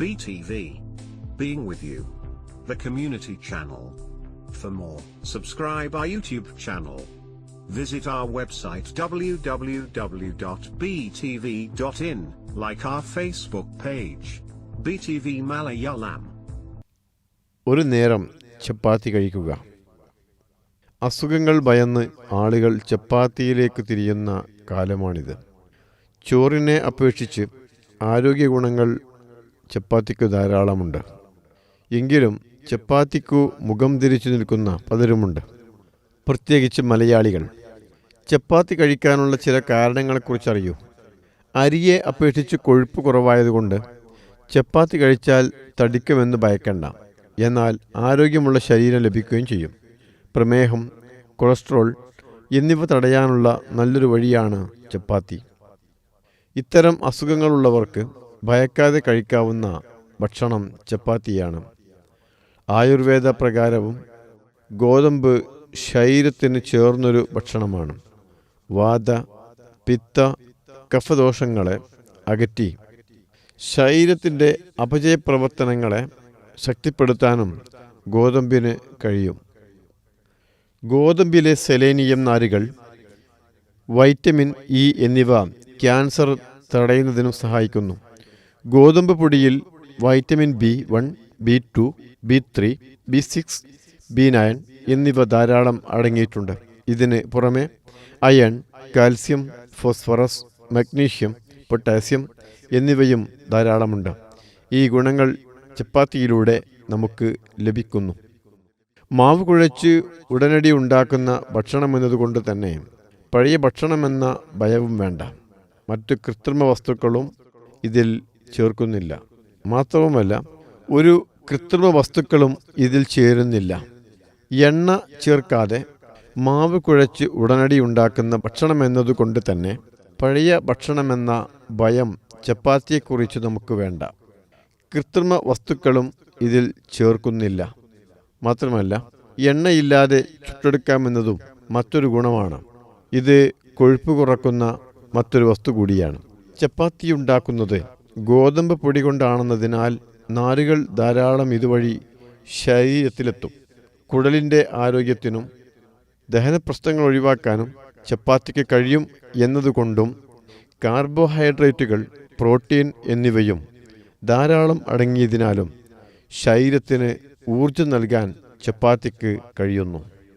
BTV. Being with you. The community channel. For more, subscribe our YouTube channel. Visit our website www.btv.in, like our Facebook page. BTV Malayalam. ഒരു നേരം ചപ്പാത്തി കഴിക്കുക അസുഖങ്ങൾ ഭയന്ന് ആളുകൾ ചപ്പാത്തിയിലേക്ക് തിരിയുന്ന കാലമാണിത് ചോറിനെ അപേക്ഷിച്ച് ആരോഗ്യ ഗുണങ്ങൾ ചപ്പാത്തിക്കു ധാരാളമുണ്ട്. എങ്കിലും ചപ്പാത്തിക്കു മുഖം തിരിച്ചു നിൽക്കുന്ന പലരുമുണ്ട്. പ്രത്യേകിച്ച് മലയാളികൾ. ചപ്പാത്തി കഴിക്കാനുള്ള ചില കാരണങ്ങളെക്കുറിച്ച് അറിയൂ അരിയെ അപേക്ഷിച്ച് കൊഴുപ്പ് കുറവായതുകൊണ്ട് ചപ്പാത്തി കഴിച്ചാൽ തടിക്കുമെന്ന് ഭയക്കണ്ട. എന്നാൽ ആരോഗ്യമുള്ള ശരീരം ലഭിക്കുകയും ചെയ്യും. പ്രമേഹം കൊളസ്ട്രോൾ എന്നിവ തടയാനുള്ള നല്ലൊരു വഴിയാണ് ചപ്പാത്തി. ഇത്തരം അസുഖങ്ങളുള്ളവർക്ക് ഭയക്കാതെ കഴിക്കാവുന്ന ഭക്ഷണം ചപ്പാത്തിയാണ്. ആയുർവേദ പ്രകാരവും ഗോതമ്പ് ശരീരത്തിന് ചേർന്നൊരു ഭക്ഷണമാണ്. വാത പിത്ത കഫദോഷങ്ങളെ അകറ്റി. ശരീരത്തിന്റെ അപചയപ്രവർത്തനങ്ങളെ ശക്തിപ്പെടുത്താനും ഗോതമ്പിന് കഴിയും. ഗോതമ്പിലെ സെലേനിയം നാരുകൾ വൈറ്റമിൻ ഇ എന്നിവ ക്യാൻസർ തടയുന്നതിനും സഹായിക്കുന്നു. ഗോതമ്പ് പൊടിയിൽ vitamin B one B two B three B six B nine എന്നിവ ധാരാളം അടങ്ങിയിട്ടുണ്ട്. ഇതിന് പുറമെ iron calcium phosphorus magnesium potassium എന്നിവയും ധാരാളമുണ്ട്. ഈ ഗുണങ്ങൾ ചപ്പാത്തിയിലൂടെ നമുക്ക് ലഭിക്കുന്നു. മാവ് കുഴച്ച് ഉടനടി ഉണ്ടാക്കുന്ന ഭക്ഷണമെന്നതുകൊണ്ട് തന്നെ പഴയ ഭക്ഷണമെന്ന ഭയവും വേണ്ട. മറ്റു കൃത്രിമ വസ്തുക്കളും ഇതിൽ ചേർക്കുന്നില്ല. മാത്രവുമല്ല ഒരു കൃത്രിമ വസ്തുക്കളും ഇതിൽ ചേരുന്നില്ല. എണ്ണ ചേർക്കാതെ മാവ് കുഴച്ച് ഉടനടി ഉണ്ടാക്കുന്ന ഭക്ഷണമെന്നതുകൊണ്ട് തന്നെ പഴയ ഭക്ഷണമെന്ന ഭയം ചപ്പാത്തിയെക്കുറിച്ച് നമുക്ക് വേണ്ട. കൃത്രിമ വസ്തുക്കളും ഇതിൽ ചേർക്കുന്നില്ല. മാത്രമല്ല എണ്ണയില്ലാതെ ചുട്ടെടുക്കാമെന്നതും മറ്റൊരു ഗുണമാണ്. ഇത് കൊഴുപ്പ് കുറക്കുന്ന മറ്റൊരു വസ്തു കൂടിയാണ്. ചപ്പാത്തി ഉണ്ടാക്കുന്നത് ഗോതമ്പ് പൊടി കൊണ്ടാണെന്നതിനാൽ നാരുകൾ ധാരാളം ഇതുവഴി ശരീരത്തിലെത്തും. കുടലിന്റെ ആരോഗ്യത്തിനും ദഹനപ്രശ്നങ്ങൾ ഒഴിവാക്കാനും ചപ്പാത്തിക്ക് കഴിയും എന്നതുകൊണ്ടും കാർബോഹൈഡ്രേറ്റുകൾ പ്രോട്ടീൻ എന്നിവയും ധാരാളം അടങ്ങിയതിനാലും ശരീരത്തിന് ഊർജം നൽകാൻ ചപ്പാത്തിക്ക് കഴിയുന്നു.